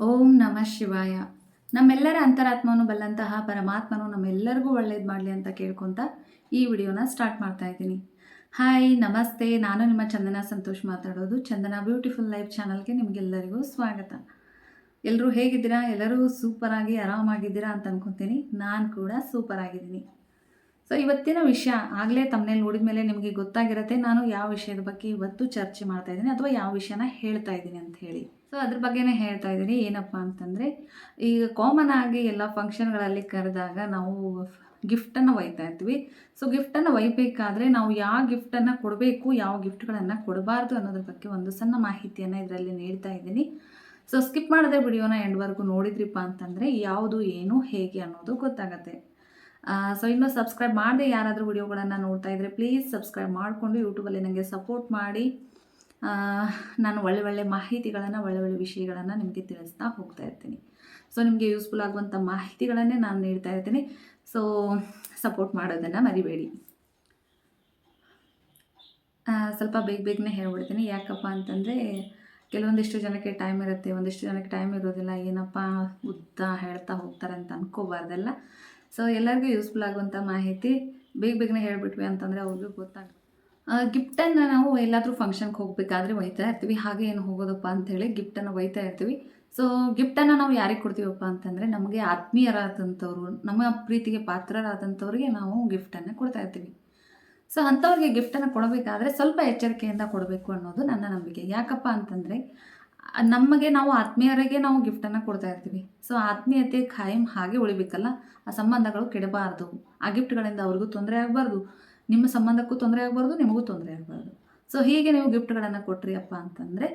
ಓಂ ನಮಃ ಶಿವಾಯ. ನಮ್ಮೆಲ್ಲರ ಅಂತರಾತ್ಮವನ್ನು ಬಲ್ಲಂತಹ ಪರಮಾತ್ಮನು ನಮ್ಮೆಲ್ಲರಿಗೂ ಒಳ್ಳೇದು ಮಾಡಲಿ ಅಂತ ಕೇಳ್ಕೊತ ಈ ವಿಡಿಯೋನ ಸ್ಟಾರ್ಟ್ ಮಾಡ್ತಾ ಇದ್ದೀನಿ. ಹಾಯ್, ನಮಸ್ತೆ. ನಾನು ನಿಮ್ಮ ಚಂದನ ಸಂತೋಷ್ ಮಾತಾಡೋದು. ಚಂದನ ಬ್ಯೂಟಿಫುಲ್ ಲೈಫ್ ಚಾನಲ್ಗೆ ನಿಮಗೆಲ್ಲರಿಗೂ ಸ್ವಾಗತ. ಎಲ್ಲರೂ ಹೇಗಿದ್ದೀರಾ? ಎಲ್ಲರೂ ಸೂಪರಾಗಿ, ಆರಾಮಾಗಿದ್ದೀರಾ ಅಂತ ಅನ್ಕೊತೀನಿ. ನಾನು ಕೂಡ ಸೂಪರ್ ಆಗಿದ್ದೀನಿ ಸೊ, ಇವತ್ತಿನ ವಿಷಯ ಆಗಲೇ ತಮ್ಮನೇಲಿ ನೋಡಿದ ಮೇಲೆ ನಿಮಗೆ ಗೊತ್ತಾಗಿರುತ್ತೆ. ನಾನು ಯಾವ ವಿಷಯದ ಬಗ್ಗೆ ಇವತ್ತು ಚರ್ಚೆ ಮಾಡ್ತಾ ಇದ್ದೀನಿ ಅಥವಾ ಯಾವ ವಿಷಯನ ಹೇಳ್ತಾ ಇದ್ದೀನಿ ಅಂತ ಹೇಳಿ. ಸೊ ಅದ್ರ ಬಗ್ಗೆನೇ ಹೇಳ್ತಾ ಇದ್ದೀನಿ, ಏನಪ್ಪ ಅಂತಂದರೆ, ಈಗ ಕಾಮನ್ ಆಗಿ ಎಲ್ಲ ಫಂಕ್ಷನ್ಗಳಲ್ಲಿ ಕರೆದಾಗ ನಾವು ಗಿಫ್ಟನ್ನು ಒಯ್ತಾ ಇರ್ತೀವಿ. ಸೊ ಗಿಫ್ಟನ್ನು ಒಯ್ಬೇಕಾದ್ರೆ ನಾವು ಯಾವ ಗಿಫ್ಟನ್ನು ಕೊಡಬೇಕು, ಯಾವ ಗಿಫ್ಟ್ಗಳನ್ನು ಕೊಡಬಾರ್ದು ಅನ್ನೋದ್ರ ಬಗ್ಗೆ ಒಂದು ಸಣ್ಣ ಮಾಹಿತಿಯನ್ನು ಇದರಲ್ಲಿ ನೀಡ್ತಾ ಇದ್ದೀನಿ. ಸೊ ಸ್ಕಿಪ್ ಮಾಡದೆ ವಿಡಿಯೋನ ಎಂಡ್ವರೆಗೂ ನೋಡಿದ್ರಿಪ್ಪ ಅಂತಂದರೆ, ಯಾವುದು, ಏನು, ಹೇಗೆ ಅನ್ನೋದು ಗೊತ್ತಾಗತ್ತೆ. ಸೊ ಇನ್ನೂ ಸಬ್ಸ್ಕ್ರೈಬ್ ಮಾಡದೆ ಯಾರಾದರೂ ವಿಡಿಯೋಗಳನ್ನು ನೋಡ್ತಾ ಇದ್ದರೆ ಪ್ಲೀಸ್ ಸಬ್ಸ್ಕ್ರೈಬ್ ಮಾಡಿಕೊಂಡು ಯೂಟ್ಯೂಬಲ್ಲಿ ನನಗೆ ಸಪೋರ್ಟ್ ಮಾಡಿ. ನಾನು ಒಳ್ಳೆ ಒಳ್ಳೆ ಮಾಹಿತಿಗಳನ್ನು, ಒಳ್ಳೆ ಒಳ್ಳೆ ವಿಷಯಗಳನ್ನು ನಿಮಗೆ ತಿಳಿಸ್ತಾ ಹೋಗ್ತಾ ಇರ್ತೀನಿ. ಸೊ ನಿಮಗೆ ಯೂಸ್ಫುಲ್ ಆಗುವಂಥ ಮಾಹಿತಿಗಳನ್ನೇ ನಾನು ನೀಡ್ತಾ ಇರ್ತೀನಿ. ಸೊ ಸಪೋರ್ಟ್ ಮಾಡೋದನ್ನು ಮರಿಬೇಡಿ. ಸ್ವಲ್ಪ ಬೇಗ ಬೇಗನೆ ಹೇಳ್ಬಿಡ್ತೀನಿ. ಯಾಕಪ್ಪ ಅಂತಂದರೆ, ಕೆಲವೊಂದಿಷ್ಟು ಜನಕ್ಕೆ ಟೈಮ್ ಇರುತ್ತೆ. ಒಂದಿಷ್ಟು ಜನಕ್ಕೆ ಟೈಮ್ ಇರೋದಿಲ್ಲ. ಏನಪ್ಪ ಉದ್ದ ಹೇಳ್ತಾ ಹೋಗ್ತಾರೆ ಅಂತ ಅನ್ಕೋಬಾರ್ದಲ್ಲ. ಸೊ ಎಲ್ಲರಿಗೂ ಯೂಸ್ಫುಲ್ ಆಗುವಂಥ ಮಾಹಿತಿ ಬೇಗ ಬೇಗನೆ ಹೇಳ್ಬಿಟ್ವಿ ಅಂತಂದರೆ ಅವ್ರಿಗೂ ಗೊತ್ತಾಗುತ್ತೆ ಗಿಫ್ಟನ್ನು ನಾವು ಎಲ್ಲಾದರೂ ಫಂಕ್ಷನ್ಗೆ ಹೋಗಬೇಕಾದ್ರೆ ಒಯ್ತಾ ಇರ್ತೀವಿ. ಹಾಗೆ ಏನು ಹೋಗೋದಪ್ಪ ಅಂಥೇಳಿ ಗಿಫ್ಟನ್ನು ಒಯ್ತಾ ಇರ್ತೀವಿ. ಸೊ ಗಿಫ್ಟನ್ನು ನಾವು ಯಾರಿಗೆ ಕೊಡ್ತೀವಪ್ಪ ಅಂತಂದರೆ ನಮಗೆ ಆತ್ಮೀಯರಾದಂಥವ್ರು, ನಮ್ಮ ಪ್ರೀತಿಗೆ ಪಾತ್ರರಾದಂಥವ್ರಿಗೆ ನಾವು ಗಿಫ್ಟನ್ನು ಕೊಡ್ತಾ ಇರ್ತೀವಿ. ಸೊ ಅಂಥವ್ರಿಗೆ ಗಿಫ್ಟನ್ನು ಕೊಡಬೇಕಾದ್ರೆ ಸ್ವಲ್ಪ ಎಚ್ಚರಿಕೆಯಿಂದ ಕೊಡಬೇಕು ಅನ್ನೋದು ನನ್ನ ನಂಬಿಕೆ. ಯಾಕಪ್ಪ ಅಂತಂದರೆ ನಮಗೆ ನಾವು ಆತ್ಮೀಯರಿಗೆ ನಾವು ಗಿಫ್ಟನ್ನು ಕೊಡ್ತಾ ಇರ್ತೀವಿ. ಸೊ ಆತ್ಮೀಯತೆ ಖಾಯಂ ಹಾಗೆ ಉಳಿಬೇಕಲ್ಲ. ಆ ಸಂಬಂಧಗಳು ಕೆಡಬಾರ್ದು. ಆ ಗಿಫ್ಟ್ಗಳಿಂದ ಅವ್ರಿಗೂ ತೊಂದರೆ ಆಗಬಾರ್ದು. ನಿಮ್ಮ ಸಂಬಂಧಕ್ಕೂ ತೊಂದರೆ ಆಗಬಾರ್ದು, ನಿಮಗೂ ತೊಂದರೆ ಆಗಬಾರ್ದು. ಸೊ ಹೀಗೆ ನೀವು ಗಿಫ್ಟ್ಗಳನ್ನು ಕೊಟ್ರಿ ಅಪ್ಪ ಅಂತಂದರೆ,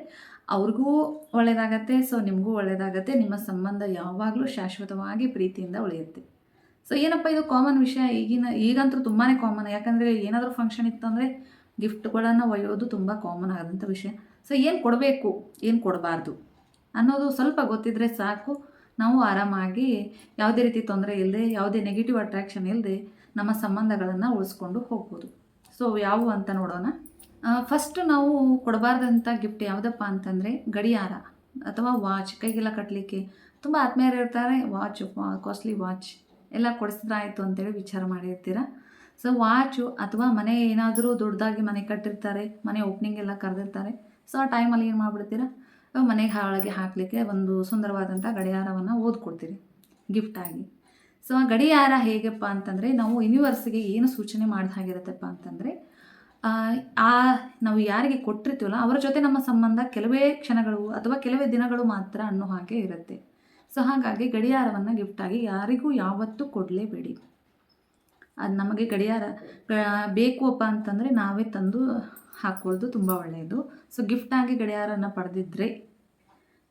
ಅವ್ರಿಗೂ ಒಳ್ಳೆಯದಾಗತ್ತೆ ಸೊ ನಿಮಗೂ ಒಳ್ಳೆಯದಾಗತ್ತೆ ನಿಮ್ಮ ಸಂಬಂಧ ಯಾವಾಗಲೂ ಶಾಶ್ವತವಾಗಿ ಪ್ರೀತಿಯಿಂದ ಉಳಿಯುತ್ತೆ. ಸೊ ಏನಪ್ಪ ಇದು ಕಾಮನ್ ವಿಷಯ? ಈಗಿನ, ಈಗಂತೂ ತುಂಬಾ ಕಾಮನ್ ಯಾಕಂದರೆ ಏನಾದರೂ ಫಂಕ್ಷನ್ ಇತ್ತಂದರೆ ಗಿಫ್ಟ್ಗಳನ್ನು ಒಯ್ಯೋದು ತುಂಬ ಕಾಮನ್ ಆದಂಥ ವಿಷಯ. ಸೊ ಏನು ಕೊಡಬೇಕು, ಏನು ಕೊಡಬಾರ್ದು ಅನ್ನೋದು ಸ್ವಲ್ಪ ಗೊತ್ತಿದ್ದರೆ ಸಾಕು. ನಾವು ಆರಾಮಾಗಿ ಯಾವುದೇ ರೀತಿ ತೊಂದರೆ ಇಲ್ಲದೆ ಯಾವುದೇ ನೆಗೆಟಿವ್ ಅಟ್ರಾಕ್ಷನ್ ಇಲ್ಲದೆ ನಮ್ಮ ಸಂಬಂಧಗಳನ್ನು ಉಳಿಸ್ಕೊಂಡು ಹೋಗ್ಬೋದು. ಸೊ ಯಾವುವು ಅಂತ ನೋಡೋಣ. ಫಸ್ಟ್ ನಾವು ಕೊಡಬಾರ್ದಂಥ ಗಿಫ್ಟ್ ಯಾವುದಪ್ಪ ಅಂತಂದರೆ ಗಡಿಯಾರ ಅಥವಾ ವಾಚ್ ಕೈಗೆಲ್ಲ ಕಟ್ಟಲಿಕ್ಕೆ ತುಂಬ ಆತ್ಮೀಯರು ಇರ್ತಾರೆ ವಾಚ್ ಕಾಸ್ಟ್ಲಿ ವಾಚ್ ಎಲ್ಲ ಕೊಡಿಸಿದ್ರಾಯ್ತು ಅಂತೇಳಿ ವಿಚಾರ ಮಾಡಿರ್ತೀರ? ಸೊ ವಾಚು ಅಥವಾ ಮನೆ ಏನಾದರೂ ದೊಡ್ಡದಾಗಿ ಮನೆ ಕಟ್ಟಿರ್ತಾರೆ, ಮನೆ ಓಪನಿಂಗ್ ಎಲ್ಲ ಕರೆದಿರ್ತಾರೆ. ಸೊ ಆ ಟೈಮಲ್ಲಿ ಏನು ಮಾಡಿಬಿಡ್ತೀರ? ಮನೆಗೆ ಹಾಳಾಗಿ ಹಾಕಲಿಕ್ಕೆ ಒಂದು ಸುಂದರವಾದಂಥ ಗಡಿಯಾರವನ್ನು ಓದ್ಕೊಡ್ತೀರಿ ಗಿಫ್ಟಾಗಿ ಸೊ ಆ ಗಡಿಯಾರ ಹೇಗಪ್ಪ ಅಂತಂದರೆ ನಾವು ಯೂನಿವರ್ಸ್ಗೆ ಏನು ಸೂಚನೆ ಮಾಡಿದ ಹಾಗಿರುತ್ತಪ್ಪ ಅಂತಂದರೆ ಆ, ನಾವು ಯಾರಿಗೆ ಕೊಟ್ಟಿರ್ತೀವಲ್ಲ ಅವರ ಜೊತೆ ನಮ್ಮ ಸಂಬಂಧ ಕೆಲವೇ ಕ್ಷಣಗಳು ಅಥವಾ ಕೆಲವೇ ದಿನಗಳು ಮಾತ್ರ ಅನ್ನೋ ಹಾಗೆ ಇರುತ್ತೆ. ಸೊ ಹಾಗಾಗಿ ಗಡಿಯಾರವನ್ನು ಗಿಫ್ಟಾಗಿ ಯಾರಿಗೂ ಯಾವತ್ತೂ ಕೊಡಲೇಬೇಡಿ. ಅದು ನಮಗೆ ಗಡಿಯಾರ ಬೇಕು ಅಪ್ಪ ಅಂತಂದರೆ ನಾವೇ ತಂದು ಹಾಕ್ಕೊಳ್ಳೋದು ತುಂಬ ಒಳ್ಳೆಯದು ಸೊ ಗಿಫ್ಟಾಗಿ ಗಡಿಯಾರನ ಪಡೆದಿದ್ದರೆ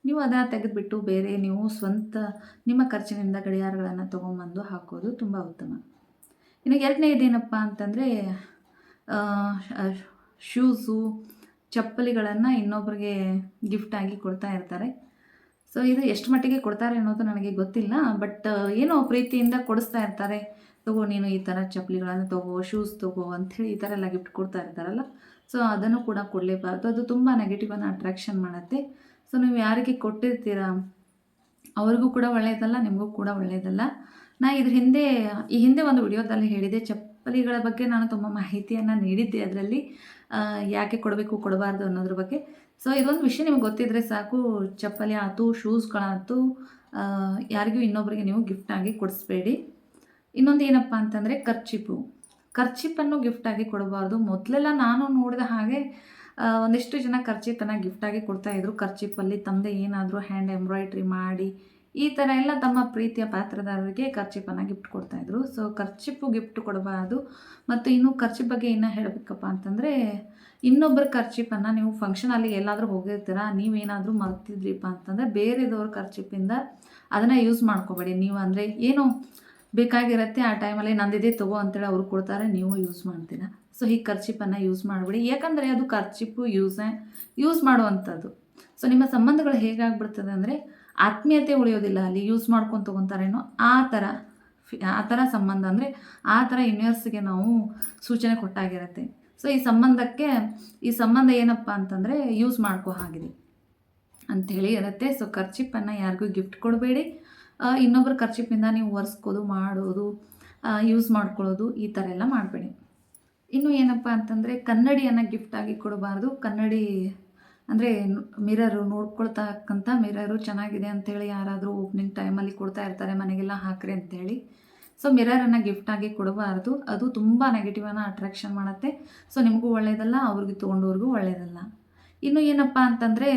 ನೀವು ಅದನ್ನು ತೆಗೆದುಬಿಟ್ಟು ಬೇರೆ ನೀವು ಸ್ವಂತ ನಿಮ್ಮ ಖರ್ಚಿನಿಂದ ಗಡಿಯಾರಗಳನ್ನು ತೊಗೊಂಬಂದು ಹಾಕೋದು ತುಂಬ ಉತ್ತಮ. ಇನ್ನು ಎರಡನೇದೇನಪ್ಪ ಅಂತಂದರೆ ಶೂಸು, ಚಪ್ಪಲಿಗಳನ್ನು ಇನ್ನೊಬ್ಬರಿಗೆ ಗಿಫ್ಟಾಗಿ ಕೊಡ್ತಾ ಇರ್ತಾರೆ. ಸೊ ಇದು ಎಷ್ಟು ಮಟ್ಟಿಗೆ ಕೊಡ್ತಾರೆ ಅನ್ನೋದು ನನಗೆ ಗೊತ್ತಿಲ್ಲ ಬಟ್ ಏನೋ ಪ್ರೀತಿಯಿಂದ ಕೊಡಿಸ್ತಾ ಇರ್ತಾರೆ. ತಗೋ, ನೀನು ಈ ಥರ ಚಪ್ಪಲಿಗಳನ್ನು ತಗೋ, ಶೂಸ್ ತಗೋ ಅಂಥೇಳಿ ಈ ಥರ ಎಲ್ಲ ಗಿಫ್ಟ್ ಕೊಡ್ತಾ ಇರ್ತಾರಲ್ಲ ಸೊ ಅದನ್ನು ಕೂಡ ಕೊಡಲೇಬಾರ್ದು. ಅದು ತುಂಬ ನೆಗೆಟಿವನ್ನು ಅಟ್ರಾಕ್ಷನ್ ಮಾಡುತ್ತೆ. ಸೊ ನೀವು ಯಾರಿಗೆ ಕೊಟ್ಟಿರ್ತೀರಾ? ಅವ್ರಿಗೂ ಕೂಡ ಒಳ್ಳೆಯದಲ್ಲ ನಿಮಗೂ ಕೂಡ ಒಳ್ಳೆಯದಲ್ಲ ನಾ ಇದ್ರ ಹಿಂದೆ, ಈ ಹಿಂದೆ ಒಂದು ವಿಡಿಯೋದಲ್ಲಿ ಹೇಳಿದೆ, ಚಪ್ಪಲಿಗಳ ಬಗ್ಗೆ ನಾನು ತುಂಬ ಮಾಹಿತಿಯನ್ನು ನೀಡಿದ್ದೆ ಅದರಲ್ಲಿ. ಯಾಕೆ ಕೊಡಬೇಕು, ಕೊಡಬಾರ್ದು ಅನ್ನೋದ್ರ ಬಗ್ಗೆ. ಸೊ ಇದೊಂದು ವಿಷಯ ನಿಮ್ಗೆ ಗೊತ್ತಿದ್ರೆ ಸಾಕು, ಚಪ್ಪಲಿ ಆಯ್ತು ಶೂಸ್ಗಳಾಯ್ತು ಯಾರಿಗೂ ಇನ್ನೊಬ್ಬರಿಗೆ ನೀವು ಗಿಫ್ಟಾಗಿ ಕೊಡಿಸ್ಬೇಡಿ. ಇನ್ನೊಂದು ಏನಪ್ಪ ಅಂತಂದರೆ ಖರ್ಚಿಪು ಖರ್ಚಿಪನ್ನು ಗಿಫ್ಟಾಗಿ ಕೊಡಬಾರ್ದು. ಮೊದಲೆಲ್ಲ ನಾನು ನೋಡಿದ ಹಾಗೆ ಒಂದಿಷ್ಟು ಜನ ಖರ್ಚಿಪನ್ನು ಗಿಫ್ಟಾಗಿ ಕೊಡ್ತಾಯಿದ್ರು ಖರ್ಚಿಪಲ್ಲಿ ತಂದೆ ಏನಾದರೂ ಹ್ಯಾಂಡ್ ಎಂಬ್ರಾಯ್ಡ್ರಿ ಮಾಡಿ ಈ ಥರ ಎಲ್ಲ ತಮ್ಮ ಪ್ರೀತಿಯ ಪಾತ್ರದಾರರಿಗೆ ಖರ್ಚಿಪನ್ನು ಗಿಫ್ಟ್ ಕೊಡ್ತಾಯಿದ್ರು ಸೊ ಖರ್ಚಿಪ್ಪು ಗಿಫ್ಟ್ ಕೊಡಬಾರ್ದು ಮತ್ತು ಇನ್ನು ಖರ್ಚಿ ಬಗ್ಗೆ ಇನ್ನೂ ಹೇಳಬೇಕಪ್ಪ ಅಂತಂದರೆ ಇನ್ನೊಬ್ಬರ ಖರ್ಚಿಪನ್ನು ನೀವು ಫಂಕ್ಷನಲ್ಲಿ ಎಲ್ಲಾದರೂ ಹೋಗಿರ್ತೀರ, ನೀವೇನಾದರೂ ಮರ್ತಿದ್ರಿಪ್ಪ ಅಂತಂದರೆ, ಬೇರೆದವ್ರ ಖರ್ಚಿಪಿಂದ ಅದನ್ನು ಯೂಸ್ ಮಾಡ್ಕೋಬೇಡಿ. ನೀವು ಅಂದರೆ ಏನು ಬೇಕಾಗಿರುತ್ತೆ, ಆ ಟೈಮಲ್ಲಿ ನಂದಿದೆ ತಗೋ ಅಂತೇಳಿ ಅವ್ರು ಕೊಡ್ತಾರೆ, ನೀವು ಯೂಸ್ ಮಾಡ್ತೀರ. ಸೊ ಈ ಖರ್ಚಿಪನ್ನು ಯೂಸ್ ಮಾಡಿಬಿಡಿ. ಯಾಕಂದರೆ ಅದು ಖರ್ಚಿಪ್ಪು ಯೂಸ್ ಯೂಸ್ ಮಾಡುವಂಥದ್ದು. ಸೊ ನಿಮ್ಮ ಸಂಬಂಧಗಳು ಹೇಗಾಗ್ಬಿಡ್ತದೆ ಅಂದರೆ, ಆತ್ಮೀಯತೆ ಉಳಿಯೋದಿಲ್ಲ, ಅಲ್ಲಿ ಯೂಸ್ ಮಾಡ್ಕೊಂಡು ತೊಗೊತಾರೇನೋ, ಆ ಥರ ಆ ಥರ ಸಂಬಂಧ ಅಂದರೆ, ಆ ಥರ ಯೂನಿವರ್ಸ್ಗೆ ನಾವು ಸೂಚನೆ ಕೊಟ್ಟಾಗಿರುತ್ತೆ. ಸೊ ಈ ಸಂಬಂಧಕ್ಕೆ, ಈ ಸಂಬಂಧ ಏನಪ್ಪ ಅಂತಂದರೆ ಯೂಸ್ ಮಾಡ್ಕೋ ಹಾಗಿದೆ ಅಂಥೇಳಿ ಇರುತ್ತೆ. ಸೊ ಖರ್ಚಿಪ್ಪನ್ನು ಯಾರಿಗೂ ಗಿಫ್ಟ್ ಕೊಡಬೇಡಿ. ಇನ್ನೊಬ್ಬರ ಖರ್ಚಿಪ್ಪಿಂದ ನೀವು ಒರೆಸ್ಕೋದು, ಮಾಡೋದು ಯೂಸ್ ಮಾಡ್ಕೊಳ್ಳೋದು ಈ ಥರ ಎಲ್ಲ ಮಾಡಬೇಡಿ. ಇನ್ನು ಏನಪ್ಪ ಅಂತಂದರೆ ಕನ್ನಡಿಯನ್ನು ಗಿಫ್ಟಾಗಿ ಕೊಡಬಾರ್ದು. ಕನ್ನಡಿ ಅಂದರೆ ಮಿರರು ನೋಡ್ಕೊಳ್ತಕ್ಕಂಥ ಮಿರರು ಚೆನ್ನಾಗಿದೆ ಅಂಥೇಳಿ ಯಾರಾದರೂ ಓಪನಿಂಗ್ ಟೈಮಲ್ಲಿ ಕೊಡ್ತಾ ಇರ್ತಾರೆ, ಮನೆಗೆಲ್ಲ ಹಾಕ್ರಿ ಅಂಥೇಳಿ ಸೊ ಮಿರರನ್ನು ಗಿಫ್ಟಾಗಿ ಕೊಡಬಾರ್ದು. ಅದು ತುಂಬ ನೆಗೆಟಿವನ್ನು ಅಟ್ರಾಕ್ಷನ್ ಮಾಡುತ್ತೆ. ಸೊ ನಿಮಗೂ ಒಳ್ಳೆಯದಲ್ಲ ಅವ್ರಿಗೆ ತೊಗೊಂಡವ್ರಿಗೂ ಒಳ್ಳೆಯದಲ್ಲ ಇನ್ನು ಏನಪ್ಪ ಅಂತಂದರೆ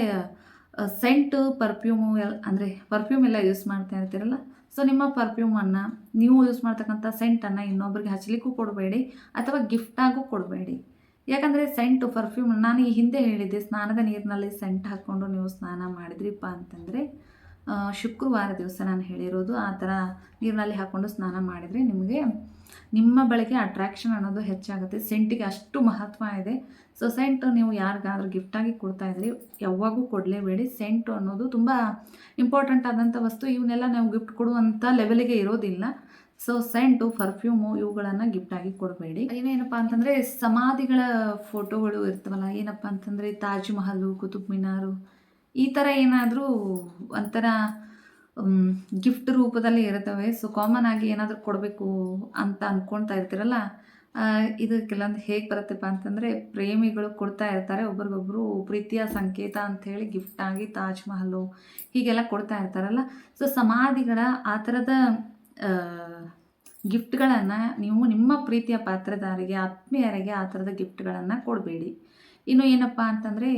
ಸೆಂಟು ಪರ್ಫ್ಯೂಮು ಎಲ್ಲ, ಅಂದರೆ ಪರ್ಫ್ಯೂಮ್ ಎಲ್ಲ ಯೂಸ್ ಮಾಡ್ತಾ ಇರ್ತೀರಲ್ಲ? ಸೊ ನಿಮ್ಮ ಪರ್ಫ್ಯೂಮನ್ನು ನೀವು ಯೂಸ್ ಮಾಡ್ತಕ್ಕಂಥ ಸೆಂಟನ್ನು ಇನ್ನೊಬ್ರಿಗೆ ಹಚ್ಚಲಿಕ್ಕೂ ಕೊಡಬೇಡಿ, ಅಥವಾ ಗಿಫ್ಟಾಗೂ ಕೊಡಬೇಡಿ. ಯಾಕಂದರೆ ಸೆಂಟು ಪರ್ಫ್ಯೂಮ್ ನಾನು ಈ ಹಿಂದೆ ಹೇಳಿದ್ದೆ, ಸ್ನಾನದ ನೀರಿನಲ್ಲಿ ಸೆಂಟ್ ಹಾಕ್ಕೊಂಡು ನೀವು ಸ್ನಾನ ಮಾಡಿದ್ರಿಪ್ಪ ಅಂತಂದರೆ ಶುಕ್ರವಾರ ದಿವಸ ನಾನು ಹೇಳಿರೋದು, ಆ ಥರ ನೀರಿನಲ್ಲಿ ಹಾಕ್ಕೊಂಡು ಸ್ನಾನ ಮಾಡಿದರೆ ನಿಮಗೆ ನಿಮ್ಮ ಬಳಕೆ ಅಟ್ರಾಕ್ಷನ್ ಅನ್ನೋದು ಹೆಚ್ಚಾಗುತ್ತೆ. ಸೆಂಟಿಗೆ ಅಷ್ಟು ಮಹತ್ವ ಇದೆ. ಸೊ ಸೆಂಟು ನೀವು ಯಾರಿಗಾದ್ರೂ ಗಿಫ್ಟಾಗಿ ಕೊಡ್ತಾ ಇದ್ರಿ ಯಾವಾಗೂ ಕೊಡಲೇಬೇಡಿ. ಸೆಂಟು ಅನ್ನೋದು ತುಂಬ ಇಂಪಾರ್ಟೆಂಟ್ ಆದಂಥ ವಸ್ತು. ಇವನ್ನೆಲ್ಲ ನಾವು ಗಿಫ್ಟ್ ಕೊಡುವಂಥ ಲೆವೆಲಿಗೆ ಇರೋದಿಲ್ಲ. ಸೊ ಸೆಂಟು ಪರ್ಫ್ಯೂಮು ಇವುಗಳನ್ನು ಗಿಫ್ಟಾಗಿ ಕೊಡಬೇಡಿ. ಇನ್ನೇನಪ್ಪ ಅಂತಂದರೆ ಸಮಾಧಿಗಳ ಫೋಟೋಗಳು ಇರ್ತವಲ್ಲ, ಏನಪ್ಪ ಅಂತಂದರೆ ತಾಜ್ ಮಹಲು, ಕುತುಬ್ ಮಿನಾರು, ಈ ಥರ ಏನಾದರೂ ಒಂಥರ ಗಿಫ್ಟ್ ರೂಪದಲ್ಲಿ ಇರ್ತವೆ ಸೊ ಕಾಮನ್ ಆಗಿ ಏನಾದರೂ ಕೊಡಬೇಕು ಅಂತ ಅಂದ್ಕೊಳ್ತಾ ಇರ್ತೀರಲ್ಲ ಇದು ಕೆಲವೊಂದು ಹೇಗೆ ಬರುತ್ತಪ್ಪ ಅಂತಂದರೆ, ಪ್ರೇಮಿಗಳು ಕೊಡ್ತಾ ಇರ್ತಾರೆ. ಒಬ್ರಿಗೊಬ್ರು ಪ್ರೀತಿಯ ಸಂಕೇತ ಅಂಥೇಳಿ ಗಿಫ್ಟಾಗಿ ತಾಜ್ ಮಹಲು ಹೀಗೆಲ್ಲ ಕೊಡ್ತಾ ಇರ್ತಾರಲ್ಲ. ಸೊ ಸಮಾಧಿಗಳ ಆ ಥರದ ಗಿಫ್ಟ್ಗಳನ್ನು ನೀವು ನಿಮ್ಮ ಪ್ರೀತಿಯ ಪಾತ್ರದಾರಿಗೆ ಆತ್ಮೀಯರಿಗೆ ಆ ಥರದ ಗಿಫ್ಟ್ಗಳನ್ನು ಕೊಡಬೇಡಿ. ಇನ್ನು ಏನಪ್ಪ ಅಂತಂದರೆ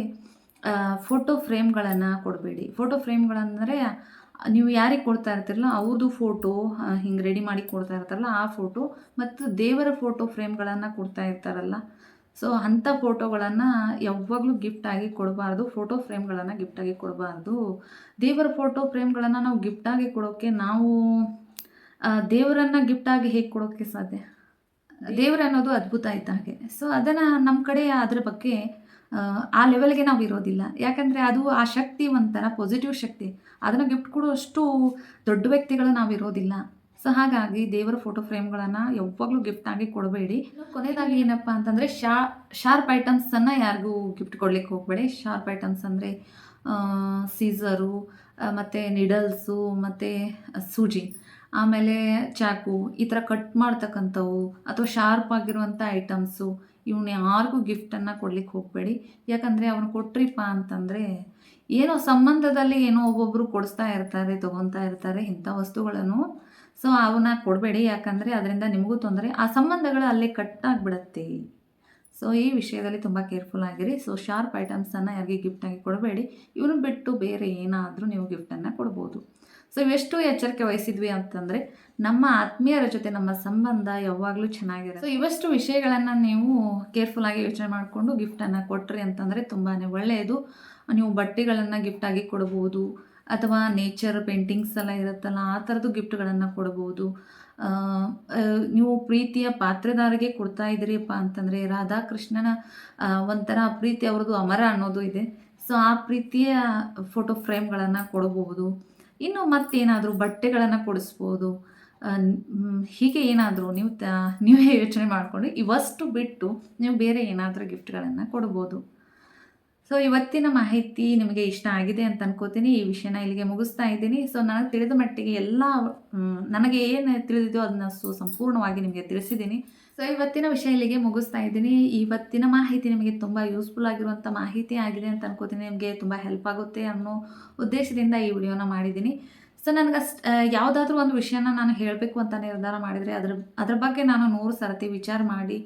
ಫೋಟೋ ಫ್ರೇಮ್ಗಳನ್ನು ಕೊಡಬೇಡಿ. ಫೋಟೋ ಫ್ರೇಮ್ಗಳಂದರೆ ನೀವು ಯಾರಿಗೆ ಕೊಡ್ತಾ ಇರ್ತೀರಲ್ಲ ಅವ್ರದ್ದು ಫೋಟೋ ಹಿಂಗೆ ರೆಡಿ ಮಾಡಿ ಕೊಡ್ತಾ ಇರ್ತಾರಲ್ಲ ಆ ಫೋಟೋ ಮತ್ತು ದೇವರ ಫೋಟೋ ಫ್ರೇಮ್ಗಳನ್ನು ಕೊಡ್ತಾ ಇರ್ತಾರಲ್ಲ. ಸೊ ಅಂಥ ಫೋಟೋಗಳನ್ನು ಯಾವಾಗಲೂ ಗಿಫ್ಟಾಗಿ ಕೊಡಬಾರ್ದು ಫೋಟೋ ಫ್ರೇಮ್ಗಳನ್ನು ಗಿಫ್ಟಾಗಿ ಕೊಡಬಾರ್ದು. ದೇವರ ಫೋಟೋ ಫ್ರೇಮ್ಗಳನ್ನು ನಾವು ಗಿಫ್ಟಾಗಿ ಕೊಡೋಕ್ಕೆ ನಾವು ದೇವರನ್ನು ಗಿಫ್ಟಾಗಿ ಹೇಗೆ ಕೊಡೋಕ್ಕೆ ಸಾಧ್ಯ? ದೇವರ ಅನ್ನೋದು ಅದ್ಭುತ ಆಯ್ತು ಹಾಗೆ. ಸೊ ಅದನ್ನು ನಮ್ಮ ಕಡೆ ಅದ್ರ ಬಗ್ಗೆ ಆ, ಲೆವೆಲ್ಗೆ ನಾವು ಇರೋದಿಲ್ಲ. ಯಾಕಂದರೆ ಅದು ಆ ಶಕ್ತಿ ಒಂಥರ ಪಾಸಿಟಿವ್ ಶಕ್ತಿ. ಅದನ್ನು ಗಿಫ್ಟ್ ಕೊಡುವಷ್ಟು ದೊಡ್ಡ ವ್ಯಕ್ತಿಗಳು ನಾವು ಇರೋದಿಲ್ಲ. ಸೊ ಹಾಗಾಗಿ ದೇವರ ಫೋಟೋ ಫ್ರೇಮ್ಗಳನ್ನು ಯಾವಾಗಲೂ ಗಿಫ್ಟ್ ಆಗಿ ಕೊಡಬೇಡಿ. ಕೊನೆಯದಾಗಿ ಏನಪ್ಪ ಅಂತಂದರೆ ಶಾ ಶಾರ್ಪ್ ಐಟಮ್ಸನ್ನು ಯಾರಿಗೂ ಗಿಫ್ಟ್ ಕೊಡ್ಲಿಕ್ಕೆ ಹೋಗಬೇಡಿ. ಶಾರ್ಪ್ ಐಟಮ್ಸ್ ಅಂದರೆ ಸೀಸರು ಮತ್ತು ನಿಡಲ್ಸು ಮತ್ತು ಸೂಜಿ ಆಮೇಲೆ ಚಾಕು ಈ ಥರ ಕಟ್ ಮಾಡ್ತಕ್ಕಂಥವು ಅಥವಾ ಶಾರ್ಪ್ ಆಗಿರುವಂಥ ಐಟಮ್ಸು ಇವನ್ನ ಯಾರಿಗೂ ಗಿಫ್ಟನ್ನು ಕೊಡ್ಲಿಕ್ಕೆ ಹೋಗಬೇಡಿ. ಯಾಕಂದರೆ ಅವನು ಕೊಟ್ರಿಪ್ಪ ಅಂತಂದರೆ ಏನೋ ಸಂಬಂಧದಲ್ಲಿ ಏನೋ ಒಬ್ಬೊಬ್ಬರು ಕೊಡಿಸ್ತಾ ಇರ್ತಾರೆ, ತೊಗೊತಾ ಇರ್ತಾರೆ ಇಂಥ ವಸ್ತುಗಳನ್ನು. ಸೊ ಅವನ್ನ ಕೊಡಬೇಡಿ. ಯಾಕಂದರೆ ಅದರಿಂದ ನಿಮಗೂ ತೊಂದರೆ. ಆ ಸಂಬಂಧಗಳು ಅಲ್ಲೇ ಕಟ್ ಆಗಿಬಿಡತ್ತೆ. ಸೊ ಈ ವಿಷಯದಲ್ಲಿ ತುಂಬ ಕೇರ್ಫುಲ್ ಆಗಿರಿ. ಸೊ ಶಾರ್ಪ್ ಐಟಮ್ಸನ್ನು ಯಾರಿಗೆ ಗಿಫ್ಟಾಗಿ ಕೊಡಬೇಡಿ. ಇವನು ಬಿಟ್ಟು ಬೇರೆ ಏನಾದರೂ ನೀವು ಗಿಫ್ಟನ್ನು ಕೊಡ್ಬೋದು. ಸೊ ಇವೆಷ್ಟು ಎಚ್ಚರಿಕೆ ವಹಿಸಿದ್ವಿ ಅಂತಂದರೆ ನಮ್ಮ ಆತ್ಮೀಯರ ಜೊತೆ ನಮ್ಮ ಸಂಬಂಧ ಯಾವಾಗಲೂ ಚೆನ್ನಾಗಿದೆ ಸೊ ಇವಷ್ಟು ವಿಷಯಗಳನ್ನು ನೀವು ಕೇರ್ಫುಲ್ಲಾಗಿ ಯೋಚನೆ ಮಾಡಿಕೊಂಡು ಗಿಫ್ಟನ್ನು ಕೊಟ್ರಿ ಅಂತಂದರೆ ತುಂಬಾ ಒಳ್ಳೆಯದು ನೀವು ಬಟ್ಟೆಗಳನ್ನು ಗಿಫ್ಟಾಗಿ ಕೊಡ್ಬೋದು. ಅಥವಾ ನೇಚರ್ ಪೇಂಟಿಂಗ್ಸ್ ಎಲ್ಲ ಇರುತ್ತಲ್ಲ, ಆ ಥರದ್ದು ಗಿಫ್ಟ್ಗಳನ್ನು ಕೊಡ್ಬೋದು ನೀವು ಪ್ರೀತಿಯ ಪಾತ್ರೆದಾರಿಗೆ ಕೊಡ್ತಾ ಇದ್ದೀರಿಪ್ಪ ಅಂತಂದರೆ ರಾಧಾಕೃಷ್ಣನ ಒಂಥರ ಪ್ರೀತಿ ಅವ್ರದ್ದು ಅಮರ ಅನ್ನೋದು ಇದೆ. ಸೊ ಆ ಪ್ರೀತಿಯ ಫೋಟೋ ಫ್ರೇಮ್ಗಳನ್ನು ಕೊಡಬಹುದು. ಇನ್ನು ಮತ್ತೇನಾದರೂ ಬಟ್ಟೆಗಳನ್ನು ಕೊಡಿಸ್ಬೋದು. ಹೀಗೆ ಏನಾದರೂ ನೀವು ತ, ನೀವೇ ಯೋಚನೆ ಮಾಡಿಕೊಂಡು ಇವಷ್ಟು ಬಿಟ್ಟು ನೀವು ಬೇರೆ ಏನಾದರೂ ಗಿಫ್ಟ್ಗಳನ್ನು ಕೊಡ್ಬೋದು ಸೊ ಇವತ್ತಿನ ಮಾಹಿತಿ ನಿಮಗೆ ಇಷ್ಟ ಆಗಿದೆ ಅಂತ ಅನ್ಕೋತೀನಿ. ಈ ವಿಷಯನ ಇಲ್ಲಿಗೆ ಮುಗಿಸ್ತಾ ಇದ್ದೀನಿ. ಸೊ ನನಗೆ ತಿಳಿದ ಮಟ್ಟಿಗೆ ಎಲ್ಲ ನನಗೆ ಏನು ತಿಳಿದಿದೆಯೋ ಅದನ್ನ ಸೊ, ಸಂಪೂರ್ಣವಾಗಿ ನಿಮಗೆ ತಿಳಿಸಿದ್ದೀನಿ. ಸೊ ಇವತ್ತಿನ ವಿಷಯ ಇಲ್ಲಿಗೆ ಮುಗಿಸ್ತಾ ಇದ್ದೀನಿ. ಇವತ್ತಿನ ಮಾಹಿತಿ ನಿಮಗೆ ತುಂಬ ಯೂಸ್ಫುಲ್ ಆಗಿರುವಂಥ ಮಾಹಿತಿ ಆಗಿದೆ ಅಂತ ಅನ್ಕೋತೀನಿ. ನಿಮಗೆ ತುಂಬ ಹೆಲ್ಪ್ ಆಗುತ್ತೆ ಅನ್ನೋ ಉದ್ದೇಶದಿಂದ ಈ ವಿಡಿಯೋನ ಮಾಡಿದ್ದೀನಿ. ಸೊ ನನಗೆ ಅಷ್ಟು ಯಾವುದಾದ್ರೂ ಒಂದು ವಿಷಯನ ನಾನು ಹೇಳಬೇಕು ಅಂತ ನಿರ್ಧಾರ ಮಾಡಿದರೆ ಅದ್ರ ಅದ್ರ ಬಗ್ಗೆ ನಾನು ನೂರು ಸರತಿ ವಿಚಾರ ಮಾಡಿ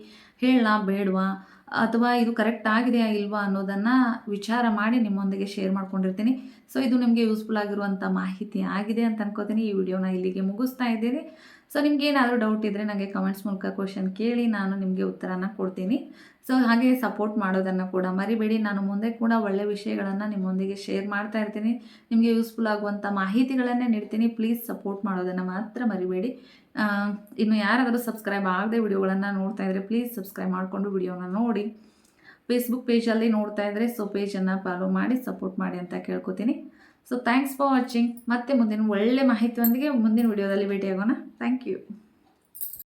ಹೇಳಲಾ ಬೇಡವಾ? ಅಥವಾ ಇದು ಕರೆಕ್ಟ್ ಆಗಿದೆಯಾ ಇಲ್ವಾ ಅನ್ನೋದನ್ನು ವಿಚಾರ ಮಾಡಿ ನಿಮ್ಮೊಂದಿಗೆ ಶೇರ್ ಮಾಡ್ಕೊಂಡಿರ್ತೀನಿ. ಸೊ ಇದು ನಿಮಗೆ ಯೂಸ್ಫುಲ್ ಆಗಿರುವಂಥ ಮಾಹಿತಿ ಆಗಿದೆ ಅಂತ ಅನ್ಕೋತೀನಿ. ಈ ವಿಡಿಯೋನ ಇಲ್ಲಿಗೆ ಮುಗಿಸ್ತಾ ಇದ್ದೀನಿ ಸೊ ನಿಮ್ಗೆ ಏನಾದರೂ ಡೌಟ್ ಇದ್ದರೆ ನನಗೆ ಕಮೆಂಟ್ಸ್ ಮೂಲಕ ಕ್ವಶನ್ ಕೇಳಿ ನಾನು ನಿಮಗೆ ಉತ್ತರನ ಕೊಡ್ತೀನಿ. ಸೊ ಹಾಗೆ ಸಪೋರ್ಟ್ ಮಾಡೋದನ್ನು ಕೂಡ ಮರಿಬೇಡಿ. ನಾನು ಮುಂದೆ ಕೂಡ ಒಳ್ಳೆ ವಿಷಯಗಳನ್ನು ನಿಮ್ಮೊಂದಿಗೆ ಶೇರ್ ಮಾಡ್ತಾ ಇರ್ತೀನಿ. ನಿಮಗೆ ಯೂಸ್ಫುಲ್ ಆಗುವಂಥ ಮಾಹಿತಿಗಳನ್ನೇ ನೀಡ್ತೀನಿ. ಪ್ಲೀಸ್ ಸಪೋರ್ಟ್ ಮಾಡೋದನ್ನು ಮಾತ್ರ ಮರಿಬೇಡಿ. ಇನ್ನು ಯಾರಾದರೂ ಸಬ್ಸ್ಕ್ರೈಬ್ ಆಗದೆ ವಿಡಿಯೋಗಳನ್ನು ನೋಡ್ತಾ ಇದ್ದರೆ ಪ್ಲೀಸ್ ಸಬ್ಸ್ಕ್ರೈಬ್ ಮಾಡಿಕೊಂಡು ವಿಡಿಯೋನ ನೋಡಿ. ಫೇಸ್ಬುಕ್ ಪೇಜಲ್ಲಿ ನೋಡ್ತಾ ಇದ್ದರೆ ಸೊ ಪೇಜನ್ನು ಫಾಲೋ ಮಾಡಿ ಸಪೋರ್ಟ್ ಮಾಡಿ ಅಂತ ಕೇಳ್ಕೊತೀನಿ. ಸೊ ಥ್ಯಾಂಕ್ಸ್ ಫಾರ್ ವಾಚಿಂಗ್ ಮತ್ತೆ ಮುಂದಿನ ಒಳ್ಳೆ ಮಾಹಿತಿಯೊಂದಿಗೆ ಮುಂದಿನ ವಿಡಿಯೋದಲ್ಲಿ ಭೇಟಿಯಾಗೋಣ. Thank you